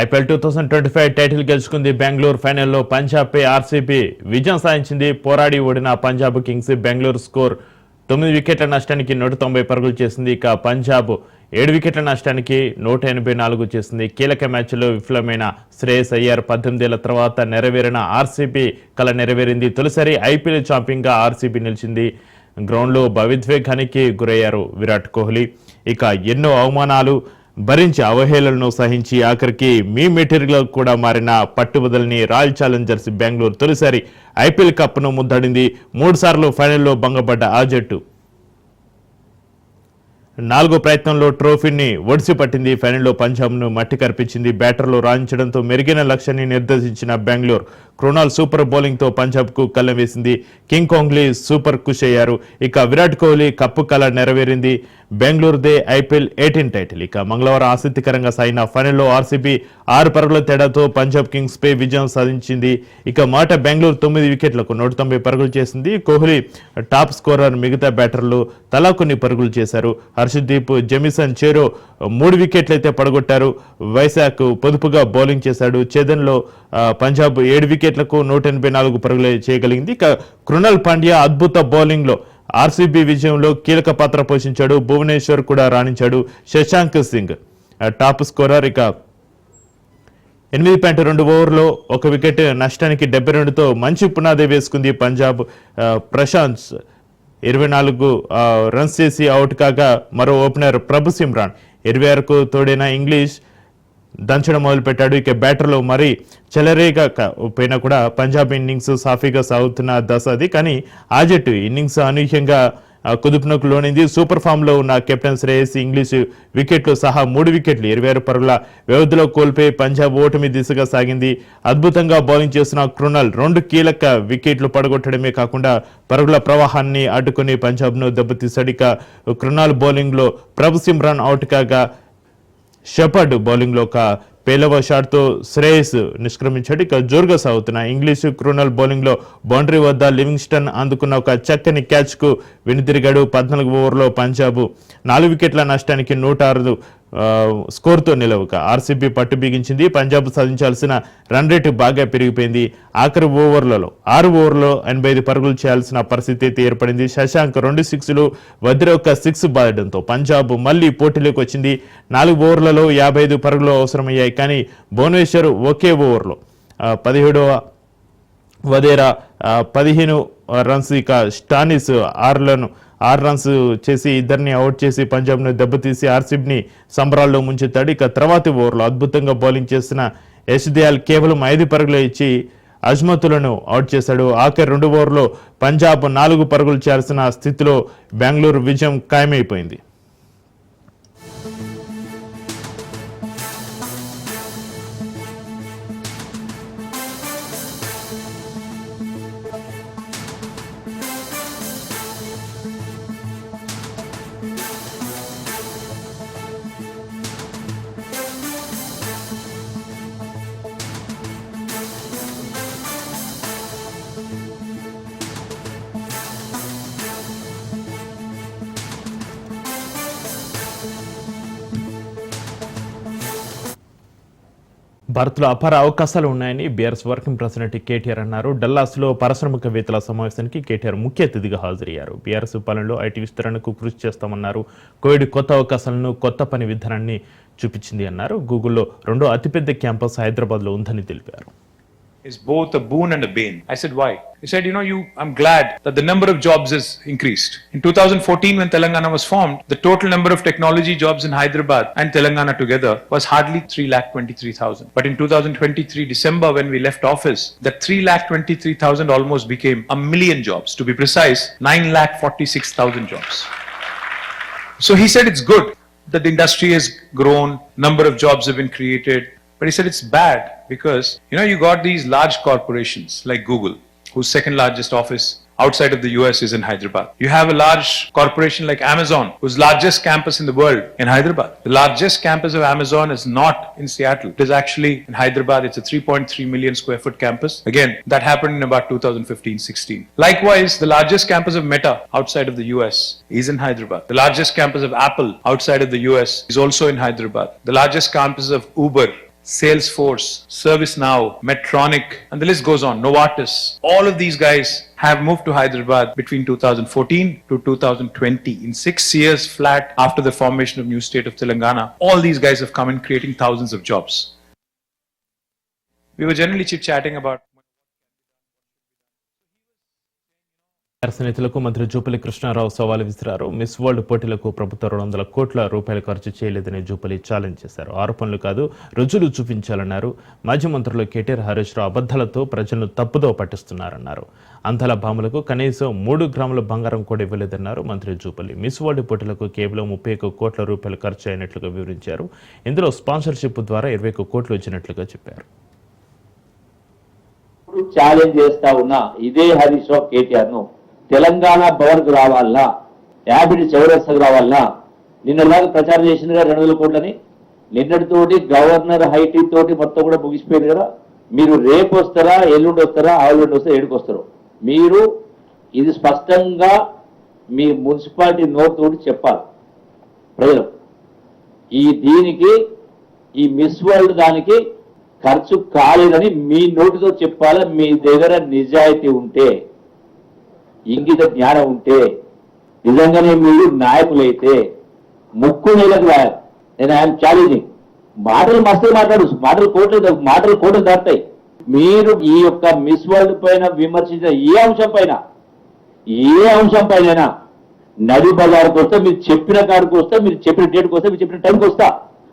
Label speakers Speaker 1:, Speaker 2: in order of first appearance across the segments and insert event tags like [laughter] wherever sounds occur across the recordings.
Speaker 1: IPL two thousand twenty five title గెలుచుకుంది బెంగళూరు. ఫైనల్లో పంజాబ్పై RCB విజయం సాధించింది. పోరాడి ఓడిన పంజాబ్ కింగ్స్ బెంగళూరు స్కోర్ తొమ్మిది వికెట్ల నష్టానికి నూట తొంభై పరుగులు చేసింది. ఇక పంజాబ్ ఏడు వికెట్ల నష్టానికి నూట ఎనభై నాలుగు చేసింది. కీలక మ్యాచ్లో విఫలమైన శ్రేయస్ అయ్యార్ పద్దెనిమిదేళ్ళ తర్వాత నెరవేరిన ఆర్సీబీ కళ నెరవేరింది. తొలిసారి ఐపీఎల్ ఛాంపియన్గా ఆర్సీబీ నిలిచింది. గ్రౌండ్లో భవిద్వేగానికి గురయ్యారు విరాట్ కోహ్లీ. ఇక ఎన్నో అవమానాలు భరించి అవహేళనను సహించి ఆఖరికి మీ మెటీరియల్ కూడా మారిన పట్టుబదల్ని రాయల్ ఛాలెంజర్స్ బెంగళూరు తొలిసారి ఐపీఎల్ కప్ను ముద్దడింది. మూడుసార్లు ఫైనల్లో భంగపడ్డ ఆ జట్టు నాలుగో ప్రయత్నంలో ట్రోఫీని ఒడిసి పట్టింది ఫైనల్లో పంజాబ్ను మట్టి కర్పించింది బ్యాటర్లు రాణించడంతో మెరుగైన లక్ష్యాన్ని నిర్దేశించిన బెంగళూరు క్రోనాల్ సూపర్ బౌలింగ్తో పంజాబ్కు కళ్ళం వేసింది. కింగ్ కోహ్లీ సూపర్ కుష్ అయ్యారు. ఇక విరాట్ కోహ్లీ కప్పు కళ నెరవేరింది. బెంగళూరుదే ఐపీఎల్ ఎయిటీన్ టైటిల్. ఇక మంగళవారం ఆసక్తికరంగా సాగిన ఫైనల్లో ఆర్సీబీ ఆరు పరుగుల తేడాతో పంజాబ్ కింగ్స్ పై విజయం సాధించింది. ఇక మాట బెంగళూరు తొమ్మిది వికెట్లకు నూట తొంభై పరుగులు చేసింది. కోహ్లీ టాప్ స్కోరర్ మిగతా బ్యాటర్లు తలా కొన్ని పరుగులు చేశారు. హర్షదీప్ జెమిసన్ చేరో మూడు వికెట్లు అయితే పడగొట్టారు. వైశాఖ్ పొదుపుగా బౌలింగ్ చేశాడు. చేదన్లో పంజాబ్ ఏడు వికెట్లకు నూట ఎనభై నాలుగు పరుగులు చేయగలిగింది. ఇక కృణల్ పాండ్యా అద్భుత బౌలింగ్లో ఆర్సీబీ విజయంలో కీలక పాత్ర పోషించాడు. భువనేశ్వర్ కూడా రాణించాడు. Shashank Singh top scorer. ఇక ఎనిమిది పాయింట్ రెండు ఓవర్లో ఒక వికెట్ నష్టానికి డెబ్బై రెండుతో మంచి పునాది వేసుకుంది పంజాబ్ ప్రశాంత్. ఇరవై నాలుగు రన్స్ చేసి అవుట్ కాగా మరో ఓపెనర్ ప్రభు సిమ్రాన్. ఇరవై ఆరుకు తోడైన ఇంగ్లీష్ దంచడం మొదలుపెట్టాడు. ఇక బ్యాటర్లో మరీ చెలరేగా పోయినా కూడా పంజాబ్ ఇన్నింగ్స్ సాఫీగా సాగుతున్న దశ అది. కానీ ఆ జట్టు ఇన్నింగ్స్ అనూహ్యంగా కుదుపునకు లోనింది. సూపర్ ఫామ్లో ఉన్న కెప్టెన్ శ్రేయస్ ఇంగ్లీష్ వికెట్లు సహా మూడు వికెట్లు ఇరవై ఆరు పరుగుల వ్యవధిలో కోల్పోయి పంజాబ్ ఓటమి దిశగా సాగింది. అద్భుతంగా బౌలింగ్ చేసిన కృణల్ రెండు కీలక వికెట్లు పడగొట్టడమే కాకుండా పరుగుల ప్రవాహాన్ని అడ్డుకుని పంజాబ్ను దెబ్బతీశాడు ఇక కృణాల్ బౌలింగ్లో ప్రభు సిమ్రాన్ అవుట్ కాగా షెపర్డ్ బౌలింగ్లో ఒక పేలవ షాట్తో శ్రేయస్ నిష్క్రమించాడు. ఇక జోరుగా సాగుతున్న ఇంగ్లీషు క్రూనల్ బౌలింగ్లో బౌండరీ వద్ద లివింగ్స్టన్ అందుకున్న ఒక చక్కని క్యాచ్కు వెనుతిరిగాడు పద్నాలుగు ఓవర్లో పంజాబ్. నాలుగు వికెట్ల నష్టానికి నూట ఆరు స్కోర్తో నిలవక. ఆర్సీబీ పట్టు బిగించింది. పంజాబ్ సాధించాల్సిన రన్ రేటు బాగా పెరిగిపోయింది. ఆఖరి ఓవర్లలో ఆరు ఓవర్లో ఎనభై ఐదు పరుగులు చేయాల్సిన పరిస్థితి అయితే ఏర్పడింది. శశాంక్ రెండు సిక్స్లు వద్ద ఒక సిక్స్ బాదడంతో పంజాబ్ మళ్ళీ పోటీలోకి వచ్చింది. నాలుగు ఓవర్లలో యాభై ఐదు పరుగులు అవసరమయ్యాయి. కానీ భువనేశ్వర్ ఒకే ఓవర్లో పదిహేడవ వదేరా పదిహేను రన్స్ ఇక స్టానిస్ ఆరులను ఆరు రన్స్ చేసి ఇద్దరిని అవుట్ చేసి పంజాబ్ను దెబ్బతీసి ఆర్సీబీని సంబరాల్లో ముంచెత్తాడు. ఇక తర్వాతి ఓవర్లో అద్భుతంగా బౌలింగ్ చేసిన యశ్ దయాల్ కేవలం ఐదు పరుగులు ఇచ్చి అజ్మతులను అవుట్ చేశాడు. ఆఖరి రెండు ఓవర్లో పంజాబ్ నాలుగు పరుగులు చేయాల్సిన స్థితిలో బెంగళూరు విజయం ఖాయమైపోయింది. భారత్లో అపార అవకాశాలు ఉన్నాయని బీఆర్ఎస్ వర్కింగ్ ప్రెసిడెంట్ కేటీఆర్ అన్నారు. డల్లాస్లో పారిశ్రామికవేత్తల సమావేశానికి కేటీఆర్ ముఖ్య అతిథిగా హాజరయ్యారు. బీఆర్ఎస్ పాలనలో ఐటీ విస్తరణకు కృషి చేస్తామన్నారు. కోవిడ్ కొత్త అవకాశాలను కొత్త పని విధానాన్ని చూపించింది అన్నారు. గూగుల్లో రెండో అతిపెద్ద క్యాంపస్ హైదరాబాద్లో ఉందని తెలిపారు.
Speaker 2: Is both a boon and a bane. I said, why? He said, you know, you, I'm glad that the number of jobs has increased. In 2014, when Telangana was formed, the total number of technology jobs in Hyderabad and Telangana together was hardly 3,23,000. But in 2023, December, when we left office, that 3,23,000 almost became a million jobs. To be precise, 9,46,000 jobs. So he said it's good that the industry has grown, number of jobs have been created, but he said it's bad because you know you got these large corporations like Google, whose second largest office outside of the US is in Hyderabad. You have a large corporation like Amazon, whose largest campus in the world in Hyderabad. The largest campus of Amazon is not in Seattle. It is actually in Hyderabad. It's a 3.3 million square foot campus. Again, that happened in about 2015-16. Likewise, the largest campus of Meta outside of the US is in Hyderabad. The largest campus of Apple outside of the US is also in Hyderabad. The largest campus of Uber Salesforce, ServiceNow, Medtronic, and the list goes on. Novartis. All of these guys have moved to Hyderabad between 2014 to 2020. In six years flat after the formation of new state of Telangana, all these guys have come in creating thousands of jobs. We were generally chit chatting about
Speaker 1: TRS నేతలకు మంత్రి జూపల్లి కృష్ణారావు సవాలు విసిరారు. Miss world పోటీలకు ప్రభుత్వం రెండు వందల కోట్ల రూపాయలు ఖర్చు చేయలేదని జూపల్లి ఛాలెంజ్ చేశారు. ఆరోపణలు కాదు రుజువులు చూపించాలన్నారు. మాజీ మంత్రులు కేటీఆర్ హరీష్ రావు అబద్దాలతో ప్రజలను తప్పుదో పట్టిస్తున్నారన్నారు. అంతల భాములకు కనీసం మూడు గ్రాముల బంగారం కూడా ఇవ్వలేదన్నారు మంత్రి జూపల్లి. మిస్ వరల్డ్ పోటీలకు కేవలం ముప్పై ఒక్క కోట్ల రూపాయలు ఖర్చు అయినట్లుగా వివరించారు. ఇందులో స్పాన్సర్షిప్ ద్వారా ఇరవై ఒక్క కోట్లు వచ్చినట్లుగా చెప్పారు.
Speaker 3: ఛాలెంజ్ చేస్తా ఉన్న ఇదే హరీష్ రావు కేటీఆర్ను తెలంగాణ పవర్కు రావాలనా యాపిడి చౌరస్తకు రావాలనా నిన్నలాగా ప్రచారం చేసిందిగా రెండు వేల కోట్లని నిన్నటితోటి గవర్నర్ హైటీ తోటి మొత్తం కూడా ముగిసిపోయింది కదా. మీరు రేపు వస్తారా ఎల్లుండి వస్తారా ఆవులుండి వస్తారా ఏడుకు వస్తారు? మీరు ఇది స్పష్టంగా మీ మున్సిపాలిటీ నోటుతోటి చెప్పాలి ప్రజలు ఈ దీనికి ఈ మిస్ వరల్డ్ దానికి ఖర్చు కాలేదని మీ నోటితో చెప్పాలి? మీ దగ్గర నిజాయితీ ఉంటే ఇంగిత జ్ఞానం ఉంటే నిజంగానే మీరు నాయకులైతే ముక్కు నీళ్ళకు రాయాలి. నేను ఐఎమ్ ఛాలెంజింగ్ మాటలు మస్తే మాట్లాడు మాటలు కోట్లు మాటలు కోట్లు దాటుతాయి. మీరు ఈ యొక్క మిస్ వరల్డ్ పైన విమర్శించిన ఏ అంశం పైన ఏ అంశం పైన నది బజార్కి వస్తే మీరు చెప్పిన కాడికి వస్తే మీరు చెప్పిన డేట్కి వస్తే మీరు చెప్పిన టైంకి వస్తా.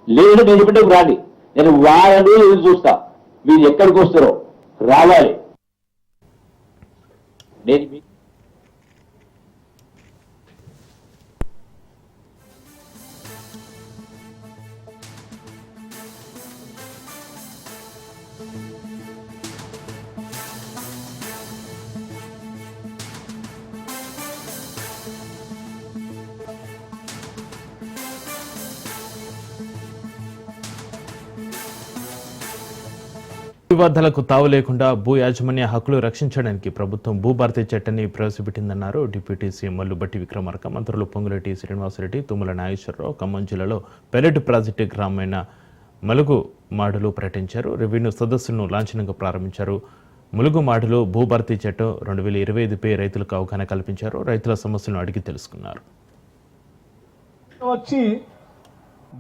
Speaker 3: లేదు నేను చెప్పిన రాండి. నేను వారని ఎదురు చూస్తా. మీరు ఎక్కడికి వస్తారో రావాలి. నేను
Speaker 1: వివాదాలకు తావు లేకుండా భూ యాజమాన్య హక్కులు రక్షించడానికి ప్రభుత్వం భూభారతి చట్టాన్ని ప్రవేశపెట్టిందన్నారు. డిప్యూటీ సీఎం మల్లుబట్టి విక్రమార్క మంత్రులు పొంగులేటి శ్రీనివాసరెడ్డి తుమ్మల నాగేశ్వరరావు ఖమ్మం జిల్లాలో పెరటి ప్రాజెక్టు గ్రామమైన మలుగు మాడులు ప్రకటించారు రెవెన్యూ సదస్సులను లాంఛనంగా ప్రారంభించారు. ములుగు మాడులో భూభారతి చట్టం రెండు వేల ఇరవై ఐదుపై రైతులకు అవగాహన కల్పించారు. రైతుల సమస్యలను అడిగి తెలుసుకున్నారు.
Speaker 4: వచ్చి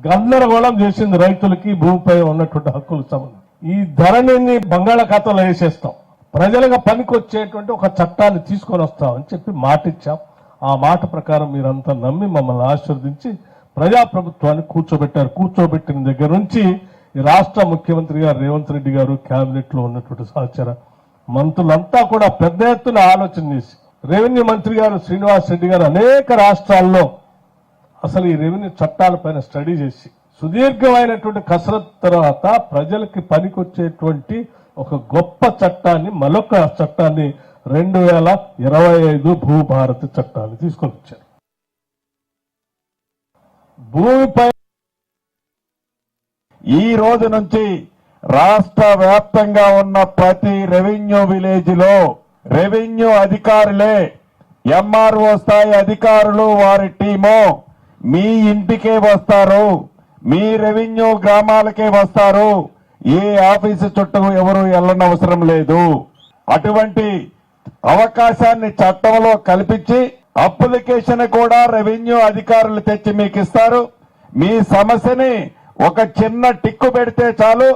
Speaker 4: గందరగోళం చేసింది రైతులకి భూమిపై ఉన్నటువంటి హక్కులకు సంబంధం. ఈ ధరణిని బంగాళాఖాతంలో వేసేస్తాం. ప్రజలకు పనికొచ్చేటువంటి ఒక చట్టాన్ని తీసుకొని వస్తామని చెప్పి మాట ఇచ్చాం ఆ మాట ప్రకారం మీరంతా నమ్మి మమ్మల్ని ఆశీర్వదించి ప్రజాప్రభుత్వాన్ని కూర్చోబెట్టారు. కూర్చోబెట్టిన దగ్గర నుంచి ఈ రాష్ట్ర ముఖ్యమంత్రి గారు రేవంత్ రెడ్డి గారు క్యాబినెట్లో ఉన్నటువంటి సహచర మంత్రులంతా కూడా పెద్ద ఎత్తున ఆలోచన చేసి రెవెన్యూ మంత్రి గారు శ్రీనివాస్ రెడ్డి గారు అనేక రాష్ట్రాల్లో అసలు ఈ రెవెన్యూ చట్టాలపైన స్టడీ చేసి సుదీర్ఘమైనటువంటి కసరత్ తర్వాత ప్రజలకి పనికొచ్చేటువంటి ఒక గొప్ప చట్టాన్ని మరొక చట్టాన్ని రెండు వేల ఇరవై ఐదు భూభారతి చట్టాన్ని తీసుకొని వచ్చారు భూమిపై
Speaker 5: ఈ రోజు నుంచి రాష్ట్ర వ్యాప్తంగా ఉన్న ప్రతి రెవెన్యూ విలేజ్లో రెవెన్యూ అధికారులే ఎంఆర్ఓ స్థాయి అధికారులు వారి టీము మీ ఇంటికే వస్తారు. మీ రెవెన్యూ గ్రామాలకే వస్తారు. ఏ ఆఫీసు చుట్టూ ఎవరు వెళ్ళనవసరం లేదు. అటువంటి అవకాశాన్ని చట్టంలో కల్పించి అప్లికేషన్ కూడా రెవెన్యూ అధికారులు తెచ్చి మీకు ఇస్తారు మీ సమస్యని ఒక చిన్న టిక్కు పెడితే చాలు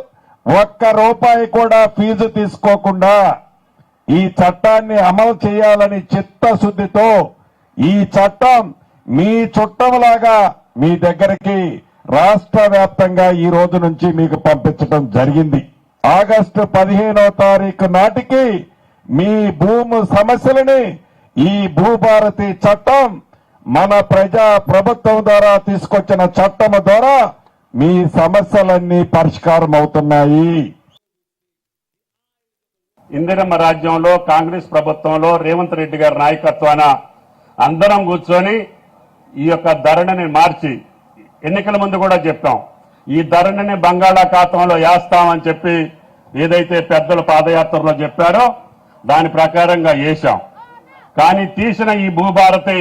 Speaker 5: ఒక్క రూపాయి కూడా ఫీజు తీసుకోకుండా ఈ చట్టాన్ని అమలు చేయాలని చిత్తశుద్ధితో ఈ చట్టం మీ చుట్టంలాగా మీ దగ్గరికి రాష్ట్ర వ్యాప్తంగా ఈ రోజు నుంచి మీకు పంపించడం జరిగింది. ఆగస్టు పదిహేనో తారీఖు నాటికి మీ భూము సమస్యలని ఈ భూభారతి చట్టం మన ప్రజా ప్రభుత్వం ద్వారా తీసుకొచ్చిన చట్టం ద్వారా మీ సమస్యలన్నీ పరిష్కారం అవుతున్నాయి.
Speaker 6: ఇందిరమ్మ రాజ్యంలో కాంగ్రెస్ ప్రభుత్వంలో రేవంత్ రెడ్డి గారి నాయకత్వాన అందరం కూర్చొని ఈ యొక్క ధరణిని మార్చి ఎన్నికల ముందు కూడా చెప్పాం ఈ ధరణిని బంగాళాఖాతంలో వేస్తామని చెప్పి ఏదైతే పెద్దలు పాదయాత్రలో చెప్పారో దాని ప్రకారంగా వేశాం. కానీ తీసిన ఈ భూభారతి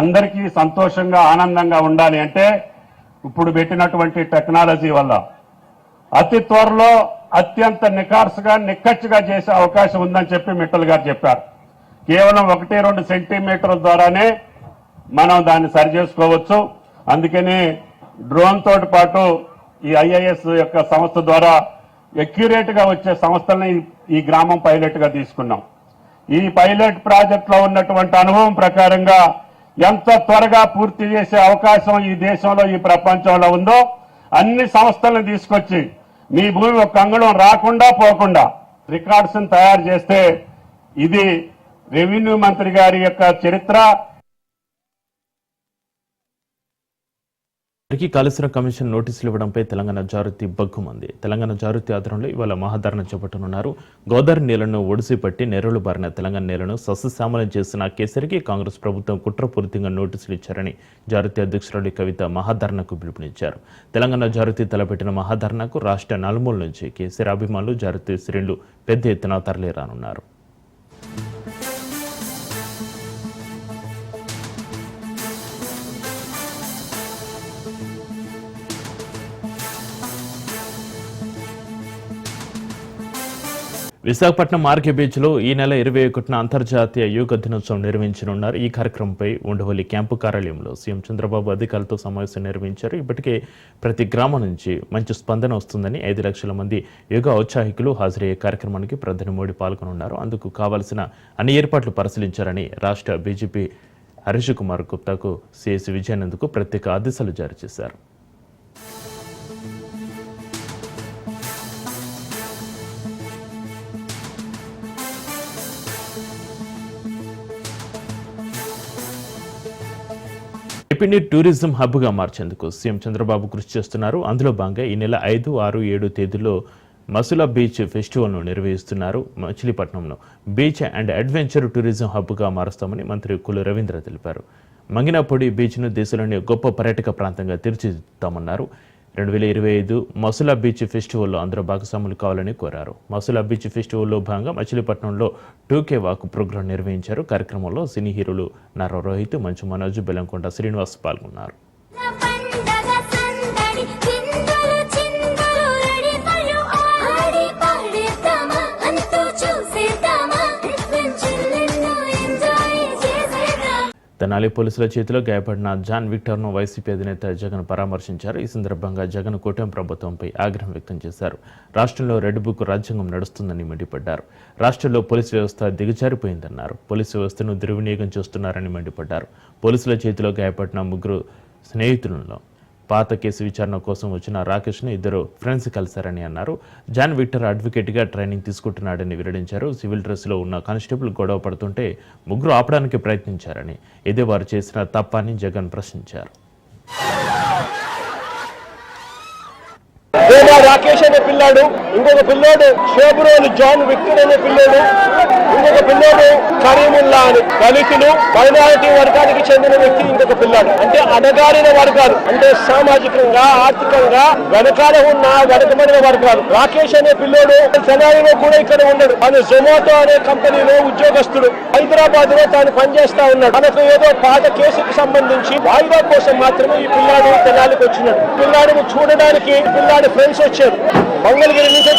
Speaker 6: అందరికీ సంతోషంగా ఆనందంగా ఉండాలి అంటే ఇప్పుడు పెట్టినటువంటి టెక్నాలజీ వల్ల. అతి త్వరలో అత్యంత నికార్సుగా నిక్కచ్చిగా చేసే అవకాశం ఉందని చెప్పి మిట్టల్ గారు చెప్పారు. కేవలం ఒకటి రెండు సెంటీమీటర్ల ద్వారానే మనం దాన్ని సరిచేసుకోవచ్చు అందుకని డ్రోన్ తోటి పాటు ఈ ఐఐఎస్ యొక్క సంస్థ ద్వారా అక్యురేట్గా వచ్చే సంస్థల్ని ఈ- గ్రామం పైలట్గా తీసుకున్నాం. ఈ పైలట్ ప్రాజెక్ట్లో ఉన్నటువంటి అనుభవం ప్రకారంగా ఎంత త్వరగా పూర్తి చేసే అవకాశం ఈ దేశంలో ఈ ప్రపంచంలో ఉందో అన్ని సంస్థలను తీసుకొచ్చి మీ భూమి ఒక అంగళం రాకుండా పోకుండా రికార్డ్స్ తయారు చేస్తే ఇది రెవెన్యూ మంత్రి గారి యొక్క చరిత్ర
Speaker 1: అందరికీ కాళేశ్వరం కమిషన్ నోటీసులు ఇవ్వడంపై తెలంగాణ జాగృతి బగ్గుమంది తెలంగాణ జాగృతి ఆధ్వర్యంలో ఇవాళ మహాధారణ చేపట్టనున్నారు. గోదావరి నీళ్ళను ఒడిసి పట్టి నెరలు బారిన తెలంగాణ నేలను సస్యశ్యామలం చేసిన కేసరికి కాంగ్రెస్ ప్రభుత్వం కుట్రపూరితంగా నోటీసులు ఇచ్చారని జాగృతి అధ్యక్షురాలు కవిత మహాధరణకు పిలుపునిచ్చారు. తెలంగాణ జాగృతి తలపెట్టిన మహాధరణకు రాష్ట్ర నలుమూల నుంచి కేసీఆర్ అభిమానులు జాగృతి శ్రేణులు పెద్ద ఎత్తున తరలిరానున్నారు. విశాఖపట్నం ఆర్కే బీచ్లో ఈ నెల ఇరవై ఒకటిన అంతర్జాతీయ యోగ దినోత్సవం నిర్వహించనున్నారు. ఈ కార్యక్రమంపై ఉండవల్లి క్యాంపు కార్యాలయంలో సీఎం చంద్రబాబు అధికారులతో సమావేశం నిర్వహించారు. ఇప్పటికే ప్రతి గ్రామం నుంచి మంచి స్పందన వస్తుందని ఐదు లక్షల మంది యోగా ఔత్సాహికులు హాజరయ్యే కార్యక్రమానికి ప్రధాని మోడీ పాల్గొనున్నారు. అందుకు కావాల్సిన అన్ని ఏర్పాట్లు పరిశీలించారని రాష్ట్ర బీజేపీ హరీష్ కుమార్ గుప్తాకు సిఎస్ విజయానంద్కు ప్రత్యేక ఆదేశాలు జారీ చేశారు. ఏపీని టూరిజం హబ్గా మార్చేందుకు సీఎం చంద్రబాబు కృషి చేస్తున్నారు. అందులో భాగంగా ఈ నెల ఐదు ఆరు ఏడు తేదీల్లో మసులా బీచ్ ఫెస్టివల్ను నిర్వహిస్తున్నారు మచిలీపట్నంలో. బీచ్ అండ్ అడ్వెంచర్ టూరిజం హబ్గా మారుస్తామని మంత్రి కులు రవీంద్ర తెలిపారు. మంగినపొడి బీచ్ను దేశంలోని గొప్ప పర్యాటక ప్రాంతంగా తీర్చిదిద్దుతామన్నారు. రెండు వేల ఇరవై ఐదు మసులా బీచ్ ఫెస్టివల్లో అందరూ భాగస్వాములు కావాలని కోరారు. మసులా బీచ్ ఫెస్టివల్లో భాగంగా మచిలీపట్నంలో టూకే వాక్ ప్రోగ్రాం నిర్వహించారు. కార్యక్రమంలో సినీ హీరోలు నారా రోహిత్ మంచు మనోజ్ బెలంకొండ శ్రీనివాస్ పాల్గొన్నారు. తెనాలి పోలీసుల చేతిలో గాయపడిన జాన్ విక్టర్ను వైసీపీ అధినేత జగన్ పరామర్శించారు. ఈ సందర్భంగా జగన్ కూటమి ప్రభుత్వంపై ఆగ్రహం వ్యక్తం చేశారు. రాష్ట్రంలో రెడ్ బుక్ రాజ్యాంగం నడుస్తుందని మండిపడ్డారు. రాష్ట్రంలో పోలీసు వ్యవస్థ దిగజారిపోయిందన్నారు. పోలీసు వ్యవస్థను దుర్వినియోగం చేస్తున్నారని మండిపడ్డారు. పోలీసుల చేతిలో గాయపడిన ముగ్గురు స్నేహితులలో పాత కేసు విచారణ కోసం వచ్చిన రాకేష్ను ఇద్దరు ఫ్రెండ్స్ కలిశారని అన్నారు. జాన్ విక్టర్ అడ్వకేట్గా ట్రైనింగ్ తీసుకుంటున్నాడని వెల్లడించారు. సివిల్ డ్రెస్లో ఉన్న కానిస్టేబుల్ గొడవ పడుతుంటే ముగ్గురు ఆపడానికి ప్రయత్నించారని. ఇదే వారు చేసిన తప్పని జగన్ ప్రశ్నించారు.
Speaker 7: వేదా రాకేష్ అనే పిల్లాడు ఇంకొక పిల్లోడు షేబ్రోలు జాన్ విక్టర్ అనే పిల్లోడు ఇంకొక పిల్లోడు కరీముల్లా అని దళితులు మైనారిటీ వర్గానికి చెందిన వ్యక్తి ఇంకొక పిల్లాడు. అంటే అణగారిన వర్గాలు అంటే సామాజికంగా ఆర్థికంగా వెనకాల ఉన్న వెనకబడిన వర్గాలు. రాకేష్ అనే పిల్లోడు తెలంగాణలో కూడా ఇక్కడ ఉండడు తను జొమాటో అనే కంపెనీలో ఉద్యోగస్తుడు. హైదరాబాద్లో తాను పనిచేస్తా ఉన్నాడు. తనకు ఏదో పాత కేసుకు సంబంధించి వాయిదా కోసం మాత్రమే ఈ పిల్లాడు తెనాలికి వచ్చినాడు. పిల్లాడిని చూడడానికి పిల్లాడి ఫ్రెండ్స్ వచ్చారు మంగళగిరి నుంచి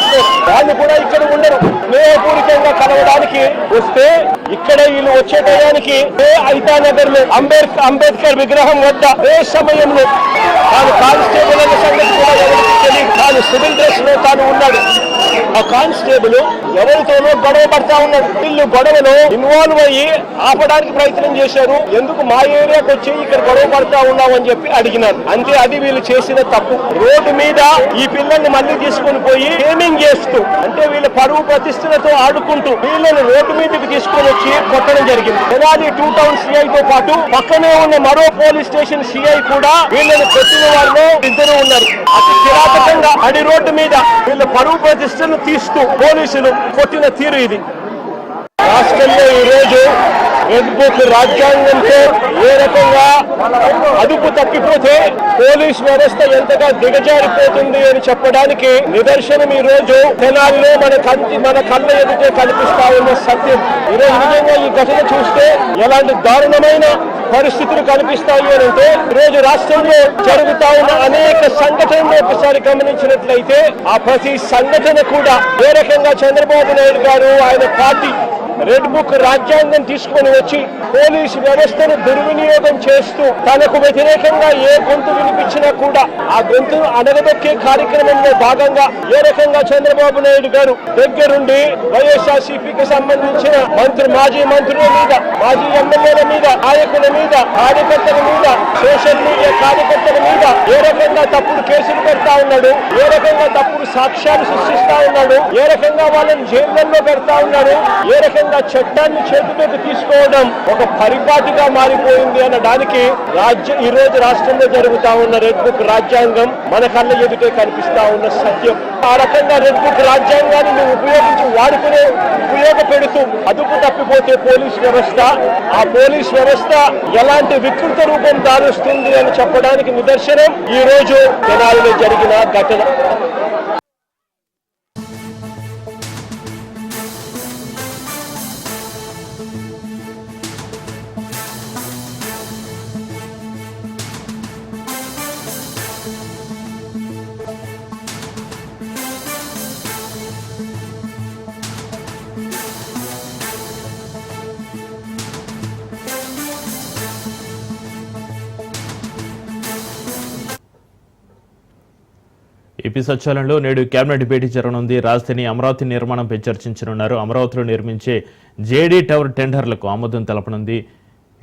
Speaker 7: వాళ్ళు కూడా ఇక్కడ ఉండరు. స్నేహపూరితంగా కలవడానికి వస్తే ఇక్కడ వీళ్ళు వచ్చే టయానికి ఏ ఐతా నగర్లో అంబేద్కర్ అంబేద్కర్ విగ్రహం వద్ద ఏ సమయంలో తాను కానిస్టేబుల్ అనే సంగతి కూడా ఎవరికి తెలియదు. తాను సివిల్ డ్రెస్లో తాను ఉన్నాడు. ఆ కానిస్టేబుల్ ఎవరితోనో గొడవ పడతా ఉన్నాడు వీళ్ళు గొడవలో ఇన్వాల్వ్ అయ్యి ఆపడానికి ప్రయత్నం చేశారు. ఎందుకు మా ఏరియాకి వచ్చి ఇక్కడ గొడవ పడతా ఉన్నావు అని చెప్పి అడిగినారు. అంతే అది వీళ్ళు చేసిన తప్పు. రోడ్డు మీద ఈ పిల్లల్ని మళ్ళీ తీసుకొని పోయి గేమింగ్ చేస్తూ అంటే వీళ్ళ పరువు ప్రతిష్టలతో ఆడుకుంటూ వీళ్ళని రోడ్డు మీదకి తీసుకొని వచ్చి కొట్టడం జరిగింది. తెనాలి టూ టౌన్ సిఐ తో పాటు పక్కనే ఉన్న మరో పోలీస్ స్టేషన్ సిఐ కూడా వీళ్ళని కొట్టిన వాళ్ళు ఇద్దరు ఉన్నారు. అతి కిరాతకంగా అడి రోడ్డు మీద వీళ్ళ పరువు ప్రతిష్టను తీస్తూ పోలీసులు కొట్టిన తీరు ఇది. రాష్ట్రంలో ఈ రోజు రాజ్యాంగంతో ఏ రకంగా అదుపు తప్పిపోతే పోలీస్ వ్యవస్థ ఎంతగా దిగజారిపోతుంది అని చెప్పడానికి నిదర్శనం ఈ రోజు తెనాలిలో మన కంటి మన కళ్ళ ఎదుటే కనిపిస్తా ఉన్న సత్యం. ఈ రోజు నిజంగా ఈ ఘటన చూస్తే ఎలాంటి దారుణమైన పరిస్థితులు కనిపిస్తాయి అని అంటే ఈరోజు రాష్ట్రంలో జరుగుతా ఉన్న అనేక సంఘటనలు ఒకసారి గమనించినట్లయితే ఆ ప్రతి సంఘటన కూడా ఏ రకంగా చంద్రబాబు నాయుడు గారు ఆయన పార్టీ రెడ్ బుక్ రాజ్యాంగం తీసుకొని వచ్చి పోలీసు వ్యవస్థను దుర్వినియోగం చేస్తూ తనకు వ్యతిరేకంగా ఏ గొంతు వినిపించినా కూడా ఆ గొంతును అనగదొక్కే కార్యక్రమంలో భాగంగా ఏ రకంగా చంద్రబాబు నాయుడు గారు దగ్గరుండి వైఎస్ఆర్సీపీకి సంబంధించిన మంత్రి మాజీ మంత్రుల మీద మాజీ ఎమ్మెల్యేల మీద నాయకుల మీద కార్యకర్తల మీద సోషల్ మీడియా కార్యకర్తల మీద ఏ రకంగా తప్పుడు కేసులు పెడతా ఉన్నాడు ఏ రకంగా తప్పుడు సాక్ష్యాలు సృష్టిస్తా ఉన్నాడు ఏ రకంగా వాళ్ళని జైళ్ళలో పెడతా ఉన్నాడు ఏ రకంగా చట్టాన్ని చేతిలోకి తీసుకోవడం ఒక పరిపాటిగా మారిపోయింది అనడానికి రాజ్య ఈ రోజు రాష్ట్రంలో జరుగుతా ఉన్న రెడ్ బుక్ రాజ్యాంగం మన కళ్ళ ఎదుటే కనిపిస్తా ఉన్న సత్యం. ఆ రకంగా రెడ్ బుక్ రాజ్యాంగాన్ని నువ్వు ఉపయోగించి వాడుకునే ఉపయోగపెడుతూ అదుపు తప్పిపోతే పోలీస్ వ్యవస్థ ఆ పోలీస్ వ్యవస్థ ఎలాంటి వికృత రూపం దారుస్తుంది అని చెప్పడానికి నిదర్శనం ఈ రోజు జనాల్లో జరిగిన ఘటన.
Speaker 1: ఏపీ సచివాలయంలో నేడు కేబినెట్ భేటీ జరగనుంది. రాజధాని అమరావతి నిర్మాణంపై చర్చించనున్నారు. అమరావతిలో నిర్మించే జేడీ టవర్ టెండర్లకు ఆమోదం తెలపనుంది.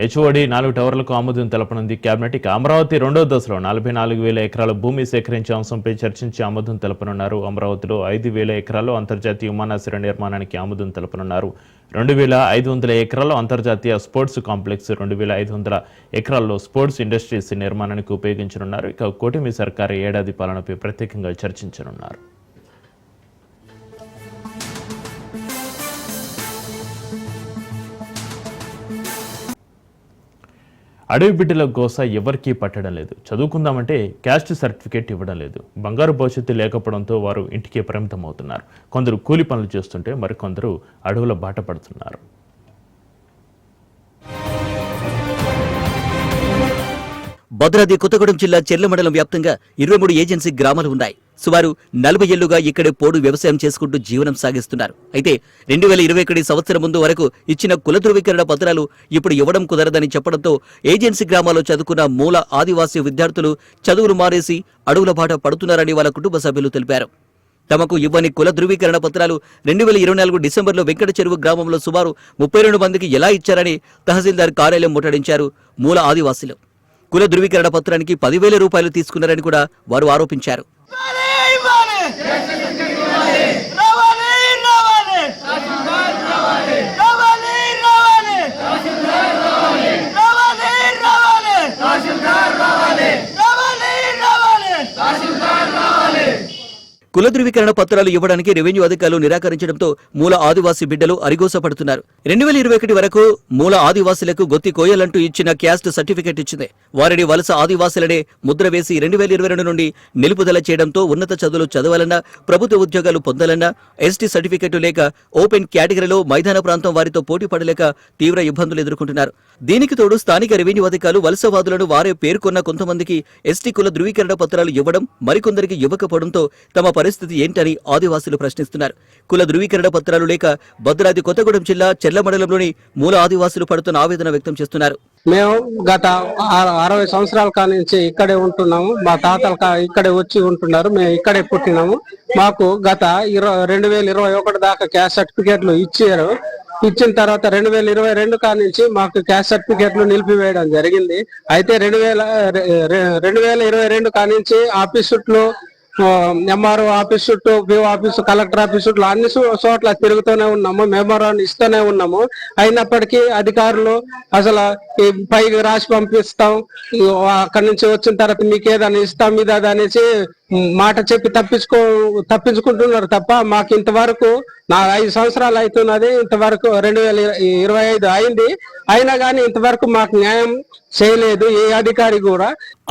Speaker 1: హెచ్ఓడి నాలుగు టవర్లకు ఆమోదం తెలపనుంది. కేబినెట్ ఇక అమరావతి రెండో దశలో నలభై నాలుగు వేల ఎకరాల భూమి సేకరించే అంశంపై చర్చించి ఆమోదం తెలపనున్నారు. అమరావతిలో ఐదు వేల ఎకరాలు అంతర్జాతీయ విమానాశ్రయ నిర్మాణానికి ఆమోదం తెలపనున్నారు. రెండు వేల ఐదు వందల ఎకరాల్లో అంతర్జాతీయ స్పోర్ట్స్ కాంప్లెక్స్ రెండు వేల ఐదు వందల ఎకరాల్లో స్పోర్ట్స్ ఇండస్ట్రీస్ నిర్మాణానికి ఉపయోగించనున్నారు. ఇక కూటమి సర్కారు ఏడాది పాలనపై ప్రత్యేకంగా చర్చించనున్నారు. అడవి బిడ్డల గోస ఎవరికీ పట్టడం లేదు. చదువుకుందామంటే క్యాస్ట్ సర్టిఫికేట్ ఇవ్వడం లేదు. బంగారు భవిష్యత్తు లేకపోవడంతో వారు ఇంటికే పరిమితం అవుతున్నారు కొందరు కూలి పనులు చేస్తుంటే మరికొందరు అడవుల బాట పడుతున్నారు.
Speaker 8: భద్రాద్రి కొత్తగూడెం జిల్లా చెర్ల మండలం వ్యాప్తంగా ఇరవై మూడు ఏజెన్సీ గ్రామాలు ఉన్నాయి. సుమారు నలభై ఏళ్ళుగా ఇక్కడే పోడు వ్యవసాయం చేసుకుంటూ జీవనం సాగిస్తున్నారు. అయితే రెండు వేల ఇరవై ఒకటి సంవత్సరం ముందు వరకు ఇచ్చిన కుల ధృవీకరణ పత్రాలు ఇప్పుడు ఇవ్వడం కుదరదని చెప్పడంతో ఏజెన్సీ గ్రామాల్లో చదువుకున్న మూల ఆదివాసీ విద్యార్థులు చదువులు మారేసి అడవుల బాట పడుతున్నారని వాళ్ళ కుటుంబ సభ్యులు తెలిపారు. తమకు ఇవ్వని కుల ధృవీకరణ పత్రాలు రెండు వేల ఇరవై నాలుగు డిసెంబర్లో వెంకట చెరువు గ్రామంలో సుమారు ముప్పై రెండు మందికి ఎలా ఇచ్చారని తహసీల్దార్ కార్యాలయం ముట్టడించారు మూల ఆదివాసులు. కుల ధృవీకరణ పత్రానికి పదివేల రూపాయలు తీసుకున్నారని కూడా వారు ఆరోపించారు. కుల ధృవీకరణ పత్రాలు ఇవ్వడానికి రెవెన్యూ అధికారులు నిరాకరించడంతో మూల ఆదివాసీ బిడ్డలు అరిగోసపడుతున్నారు. రెండు వేల ఇరవై ఒకటి వరకు మూల ఆదివాసులకు గొత్తి కోయలంటూ ఇచ్చిన క్యాస్ట్ సర్టిఫికెట్ ఇచ్చింది. వారిని వలస ఆదివాసులనే ముద్ర వేసి రెండు వేల ఇరవై రెండు నుండి నిలుపుదల చేయడంతో ఉన్నత చదువులు చదవాలన్నా ప్రభుత్వ ఉద్యోగాలు పొందాలన్నా ఎస్టీ సర్టిఫికెట్ లేక ఓపెన్ కేటగిరీలో మైదాన ప్రాంతం వారితో పోటీ పడలేక తీవ్ర ఇబ్బందులు ఎదుర్కొంటున్నారు. దీనికి తోడు స్థానిక రెవెన్యూ అధికారులు వలసవాదులను వారే పేర్కొన్న కొంతమందికి ఎస్టీ కుల ధృవీకరణ పత్రాలు ఇవ్వడం మరికొందరికి ఇవ్వకపోవడంతో తమ పరిస్థితి ఏంటని ఆదివాసులు ప్రశ్నిస్తున్నారు. కుల ధృవీకరణ పత్రాలు లేక భద్రాద్రి కొత్తగూడెం జిల్లా చెల్ల మండలంలోని మూల ఆదివాసులు పడుతున్న ఆవేదన వ్యక్తం చేస్తున్నారు.
Speaker 9: మేము గత అరవై సంవత్సరాల కాడి నుంచి ఇక్కడే ఉంటున్నాము. మా తాతలు ఇక్కడే వచ్చి ఉంటున్నారు. మేము ఇక్కడే పుట్టినాము. మాకు గత ఇరవై రెండు వేల ఇరవై ఒకటి దాకా క్యాస్ట్ సర్టిఫికేట్లు ఇచ్చారు. ఇచ్చిన తర్వాత రెండు వేల ఇరవై రెండు కా నుంచి మాకు క్యాస్ట్ సర్టిఫికేట్లు నిలిపివేయడం జరిగింది. అయితే రెండు వేల రెండు వేల ఇరవై రెండు కానించి నుంచి ఎంఆర్ఓ ఆఫీస్ చుట్టూ బిఓ ఆఫీస్ కలెక్టర్ ఆఫీస్ చుట్టూ అన్ని చోట్ల తిరుగుతూనే ఉన్నాము మెమోరాన్ ఇస్తూనే ఉన్నాము. అయినప్పటికీ అధికారులు అసలు పైకి రాసి పంపిస్తాం. అక్కడి నుంచి వచ్చిన తర్వాత మీకు ఏదైనా ఇస్తాం మీద అనేసి మాట చెప్పి తప్పించుకో తప్పించుకుంటున్నారు తప్ప మాకు ఇంతవరకు నా ఐదు సంవత్సరాలు అవుతున్నది ఇంతవరకు రెండు వేల ఇరవై ఐదు అయింది. అయినా కానీ ఇంతవరకు మాకు న్యాయం చేయలేదు ఏ అధికారి కూడా.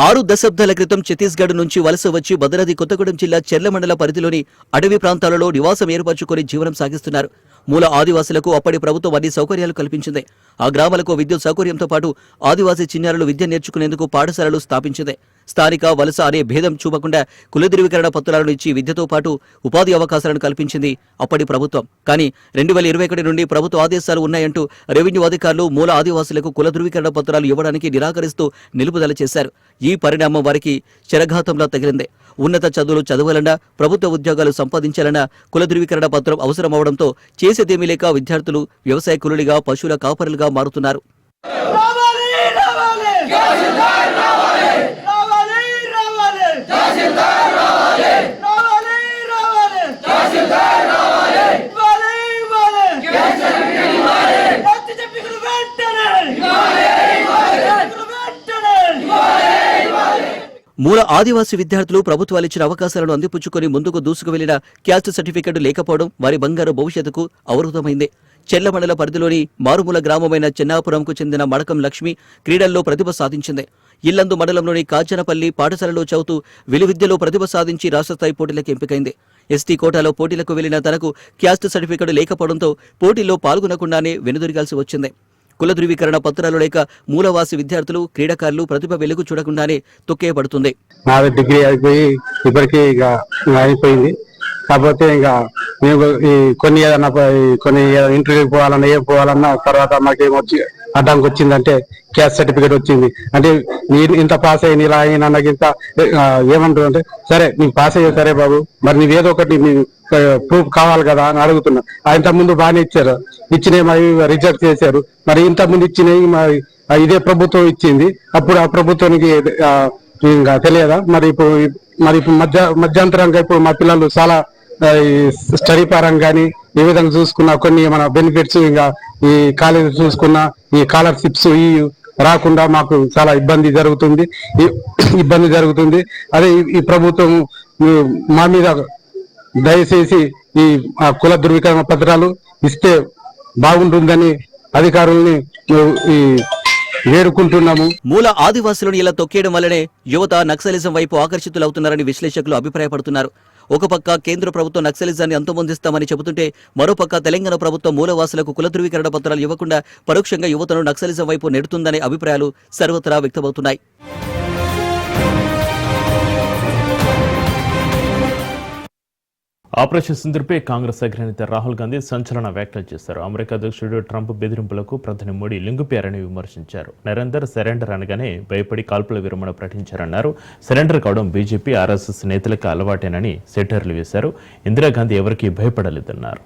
Speaker 8: ఆరు దశాబ్దాల క్రితం ఛత్తీస్గఢ్ నుంచి వలస వచ్చి భద్రాద్రి కొత్తగూడెం జిల్లా చెర్ల మండల పరిధిలోని అడవి ప్రాంతాలలో నివాసం ఏర్పరచుకొని జీవనం సాగిస్తున్నారు. మూల ఆదివాసులకు అప్పటి ప్రభుత్వం అన్ని సౌకర్యాలు కల్పించింది. ఆ గ్రామాలకు విద్యుత్ సౌకర్యంతో పాటు ఆదివాసీ చిన్నారులు విద్య నేర్చుకునేందుకు పాఠశాలలు స్థాపించింది. స్థానిక వలస అనే భేదం చూపకుండా కులధ్రువీకరణ పత్రాలను ఇచ్చి విద్యతో పాటు ఉపాధి అవకాశాలను కల్పించింది అప్పటి ప్రభుత్వం. కానీ రెండు వేల ఇరవై ఒకటి నుండి ప్రభుత్వ ఆదేశాలు ఉన్నాయంటూ రెవెన్యూ అధికారులు మూల ఆదివాసులకు కుల ధృవీకరణ పత్రాలు ఇవ్వడానికి నిరాకరిస్తూ నిలుపుదల చేశారు. ఈ పరిణామం వారికి చెరఘాతంలో తగిలింది. ఉన్నత చదువులు చదవాలన్నా ప్రభుత్వ ఉద్యోగాలు సంపాదించాలన్నా కుల ధృవీకరణ పత్రం అవసరమవడంతో చేసేదేమీ లేక విద్యార్థులు వ్యవసాయ కులుడిగా పశువుల కాపరులుగా మారుతున్నారు
Speaker 10: రావాలి రావాలి తహసీల్దార్ రావాలి రావాలి రావాలి తహసీల్దార్ రావాలి రావాలి రావాలి తహసీల్దార్ రావాలి ఇవ్వాలి ఇవ్వాలి కేసరికి ఇవ్వాలి రద్దు చెప్పికులు వెంటనే ఇవ్వాలి ఇవ్వాలి వెంటనే ఇవ్వాలి ఇవ్వాలి
Speaker 8: మూల ఆదివాసీ విద్యార్థులు ప్రభుత్వాలు ఇచ్చిన అవకాశాలను అందిపుచ్చుకొని ముందుకు దూసుకు వెళ్ళిన క్యాస్ట్ సర్టిఫికెట్ లేకపోవడం వారి బంగారు భవిష్యత్తుకు అవరోధమైంది. చెల్ల మండల పరిధిలోని మారుమూల గ్రామమైన చెన్నాపురంకు చెందిన మడకం లక్ష్మి క్రీడల్లో ప్రతిభ సాధించింది. ఇల్లందు మండలంలోని కాచనపల్లి పాఠశాలలో చదువుతూ విలువిద్యలో ప్రతిభ సాధించి రాష్ట్రస్థాయి పోటీలకు ఎంపికైంది. ఎస్టీ కోటాలో పోటీలకు వెళ్ళిన తనకు క్యాస్ట్ సర్టిఫికెట్ లేకపోవడంతో పోటీల్లో పాల్గొనకుండానే వెనుదిరగాల్సి వచ్చింది. కుల ధృవీకరణ పత్రాలు లేక మూలవాసి విద్యార్థులు క్రీడాకారులు ప్రతిభ వెలుగు చూడకుండానే తొక్కేయబడుతుంది.
Speaker 11: నాది డిగ్రీ అయిపోయి ఇప్పటికీ ఇక అయిపోయింది. కాకపోతే ఇక మేము ఈ కొన్ని ఏదన్నా కొన్ని ఇంటర్వ్యూ పోవాలన్నా ఏ పోవాలన్నా తర్వాత మాకేం అడ్డానికి వచ్చిందంటే క్యాస్ట్ సర్టిఫికేట్ వచ్చింది. అంటే నేను ఇంత పాస్ అయ్యి ఇలా అయిన నాకు ఇంత ఆ, ఏమంటారు అంటే సరే నీకు పాస్ అయ్యే సరే బాబు మరి నీవు ఏదో ఒకటి ప్రూఫ్ కావాలి కదా అని అడుగుతున్నా. ఆ ఇంత ముందు బాగానే ఇచ్చారు. ఇచ్చినవి మరి రిజెక్ట్ చేశారు. మరి ఇంత ముందు ఇచ్చినవి మరి ఇదే ప్రభుత్వం ఇచ్చింది. అప్పుడు ఆ ప్రభుత్వానికి ఇంకా తెలియదా? మరి ఇప్పుడు మరి ఇప్పుడు మధ్య మధ్యంతరంగా ఇప్పుడు మా పిల్లలు చాలా స్టడీ పరంగా కానీ ఏ విధంగా చూసుకున్నా కొన్ని మన బెనిఫిట్స్ ఇంకా ఈ కాలేజ్ చూసుకున్నా ఈ స్కాలర్షిప్స్ ఈ రాకుండా మాకు చాలా ఇబ్బంది జరుగుతుంది. ఈ- [coughs] ఇబ్బంది జరుగుతుంది. అదే ఈ- ప్రభుత్వం మా మీద దయచేసి ఈ కుల ధృవీకరణ పత్రాలు ఇస్తే బాగుంటుందని అధికారుల్ని ఈ వేడుకుంటున్నాము.
Speaker 8: మూల ఆదివాసులను ఇలా తొక్కేయడం వల్లనే యువత నక్సలిజం వైపు ఆకర్షితులవుతున్నారని విశ్లేషకులు అభిప్రాయపడుతున్నారు. ఒక పక్క కేంద్ర ప్రభుత్వం నక్సలిజాన్ని అంతమొందిస్తామని చెబుతుంటే మరోపక్క తెలంగాణ ప్రభుత్వం మూలవాసులకు కుల ధృవీకరణ పత్రాలు ఇవ్వకుండా పరోక్షంగా యువతను నక్సలిజం వైపు నెడుతుందనే అభిప్రాయాలు సర్వత్రా వ్యక్తమవుతున్నాయి.
Speaker 1: ఆపరేషన్ సింధుర్పై కాంగ్రెస్ అగ్రనేత రాహుల్ గాంధీ సంచలన వ్యాఖ్యలు చేశారు అమెరికా అధ్యక్షుడు ట్రంప్ బెదిరింపులకు ప్రధాని మోడీ లింగుపారని విమర్శించారు నరేందర్ సరెండర్ అనగానే భయపడి కాల్పుల విరమణ ప్రకటించారన్నారు సరెండర్ కావడం బీజేపీ ఆర్ఎస్ఎస్ నేతలకు అలవాటేనని సెటర్లు వేశారు ఇందిరాగాంధీ ఎవరికీ భయపడలేదన్నారు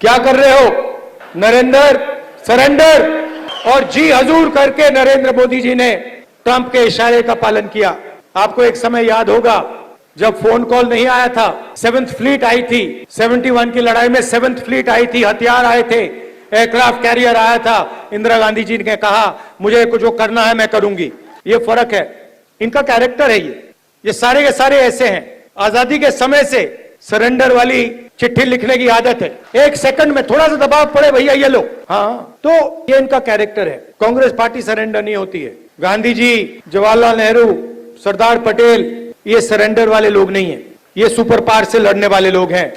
Speaker 12: क्या कर रहे हो नरेंद्र सरेंडर और जी हजूर करके नरेंद्र मोदी जी ने ट्रंप के इशारे का पालन किया। आपको एक समय याद होगा, जब फ़ोन कॉल नहीं आया था सेवेंथ फ्लीट आई थी। 71 की लड़ाई में सेवेंथ फ्लीट आई थी, हथियार आए थे। एयरक्राफ्ट कैरियर आया था। इंदिरा गांधी जी ने कहा, मुझे कुछ जो करना है, मैं करूँगी। ये फ़र्क है। इनका कैरेक्टर है ये। ये सारे के सारे ऐसे हैं। आज़ादी के समय से सरेंडर वाली चिट्ठी लिखने की आदत है। एक सेकंड में थोड़ा सा दबाव पड़े, भैया, ये लोग हाँ तो ये इनका कैरेक्टर है। कांग्रेस पार्टी सरेंडर नहीं होती है। गांधी जी, जवाहरलाल नेहरू, सरदार पटेल, ये सरेंडर वाले लोग नहीं है। ये सुपर पावर से लड़ने वाले लोग हैं।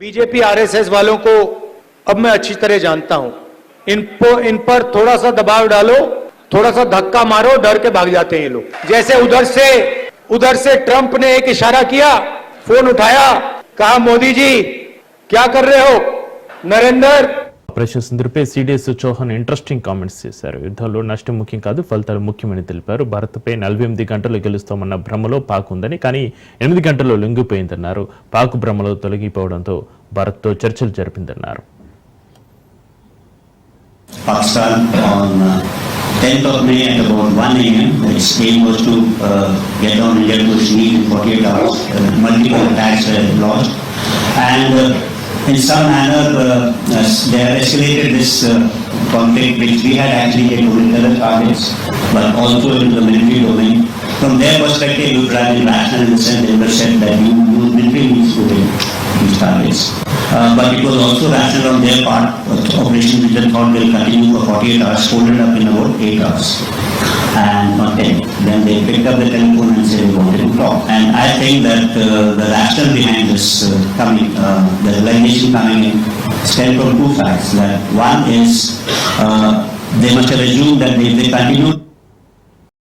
Speaker 12: बीजेपी, आरएसएस वालों को अब मैं अच्छी तरह जानता हूँ। इन पर इन पर थोड़ा सा दबाव डालो थोड़ा सा धक्का मारो, डर के भाग जाते हैं ये लोग। जैसे उधर से उधर से ट्रंप ने एक इशारा किया, फ़ोन उठाया, कहा, मोदी जी, क्या कर रहे हो? नरेंद्र
Speaker 1: ఆపరేషన్ సింధుర్పై సిడిఎస్ చౌహాన్ ఇంట్రెస్టింగ్ కామెంట్స్ చేశారు యుద్ధంలో నష్టం ముఖ్యం కాదు ఫలితాలు ముఖ్యమని తెలిపారు భారత్పై నలభై ఎనిమిది గంటలు గెలుస్తామన్న భ్రమలో పాక్ ఉందని కానీ ఎనిమిది గంటల్లో లొంగిపోయిందన్నారు పాక్ భ్రమలో తొలగిపోవడంతో భారత్తో చర్చలు జరిపిందన్నారు
Speaker 13: Pakistan on uh, 10th of May at about 1 a.m. Its aim was to uh, get down India to its knees in 48 hours. Uh, multiple attacks were launched. And uh, in some manner, uh, they have escalated this uh, conflict, which we had actually taken with other targets, but also into the military domain. From their perspective, you have been rational in the sense they have said that you, you military needs to win these targets. Uh, but it was also rational on their part, uh, operation which they thought will continue for 48 hours, folded up in about 8 hours. And on 10. Then they picked up the telephone and said they wanted to talk. And I think that uh, the rationale behind this uh, coming, uh, the realization coming in stem from two facts. That one is uh, they must have assumed that if they continue